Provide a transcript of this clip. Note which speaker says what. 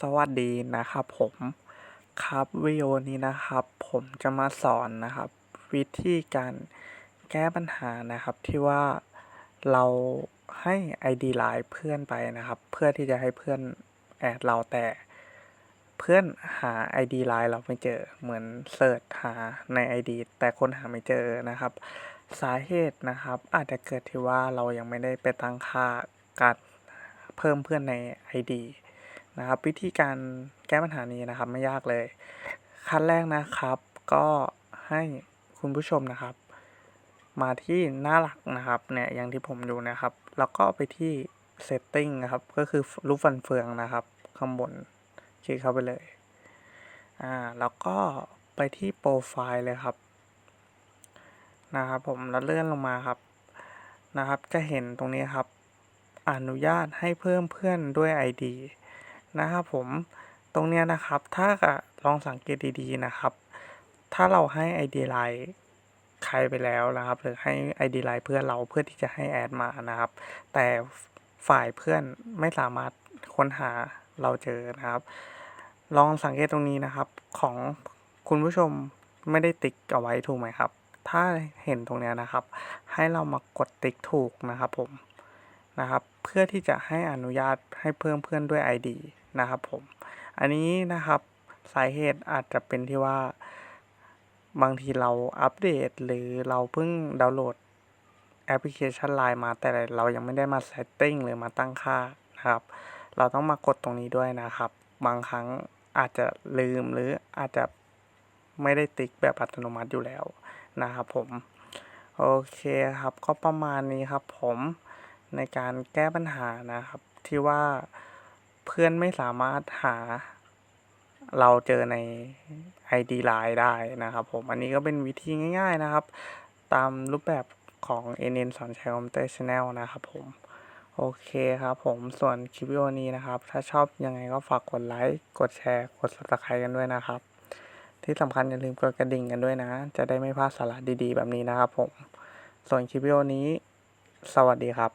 Speaker 1: สวัสดีนะครับผมครับวิดีโอนี้นะครับ ผมจะมาสอนนะครับ วิธีการแก้ปัญหานะครับที่ว่าเราให้ ID ไลน์เพื่อนไปนะครับ เพื่อที่จะให้เพื่อนแอดเราแต่เพื่อนหา ID ไลน์เราไม่เจอเหมือนเสิร์ชหาใน ID แต่คนหาไม่เจอนะครับ สาเหตุนะครับ อาจจะเกิดที่ว่าเรายังไม่ได้ไปตั้งค่าการเพิ่มเพื่อนใน ID นะครับ วิธีการแก้ปัญหานี้นะครับไม่ยากเลย ขั้นแรกนะครับ ก็ให้คุณผู้ชมนะครับ มาที่หน้าหลักนะครับเนี่ยอย่างที่ผมดูนะครับ แล้วก็ไปที่ setting นะครับ ก็คือรูปฟันเฟืองนะครับ ข้างบนคลิกเข้าไปเลยอ่าแล้วก็ไปที่โปรไฟล์เลยครับนะครับผมแล้วเลื่อนลงมาครับนะครับ จะเห็นตรงนี้ครับ อนุญาตให้เพิ่มเพื่อนด้วย ID นะครับผมตรงเนี้ยนะครับถ้าลองสังเกตดีๆนะครับ ถ้าเราให้ ID ไลน์ใครไปแล้วนะครับ หรือให้ ID ไลน์เพื่อนเราเพื่อที่จะให้แอดมานะครับ แต่ฝ่ายเพื่อนไม่สามารถค้นหาเราเจอนะครับ ลองสังเกตตรงนี้นะครับของคุณผู้ชมไม่ได้ติ๊กเอาไว้ถูกไหมครับ ถ้าเห็นตรงนี้นะครับ ให้เรามากดติ๊กถูกนะครับผมนะครับ เพื่อที่จะให้อนุญาตให้เพิ่มเพื่อนด้วย ID นะครับผม อันนี้นะครับสาเหตุอาจจะเป็นที่ว่าบางทีเราอัปเดตหรือเราเพิ่งดาวน์โหลดแอปพลิเคชัน LINE มาแต่เรายังไม่ได้มา setting หรือมาตั้งค่านะครับ เราต้องมากดตรงนี้ด้วยนะครับ บางครั้งอาจจะลืมหรืออาจจะไม่ได้ติ๊กแบบอัตโนมัติอยู่แล้วนะครับผม โอเคครับก็ประมาณนี้ครับผมในการแก้ปัญหานะครับที่ว่า เพื่อนไม่สามารถหาเราเจอใน ID ไลน์ได้นะครับผม อันนี้ก็เป็นวิธีง่าย ๆนะครับ ตามรูปแบบของ NN สอนชัยคอมพิวเตอร์ชแนลนะครับผม โอเคครับผมส่วนคลิปวิดีโอนี้นะครับ ถ้าชอบยังไงก็ฝากกดไลค์ กดแชร์ กด subscribe กันด้วยนะครับ ที่สำคัญอย่าลืมกดกระดิ่งกันด้วยนะ จะได้ไม่พลาดสาระดีๆ แบบนี้นะครับผม ส่วนคลิปวิดีโอนี้ สวัสดีครับ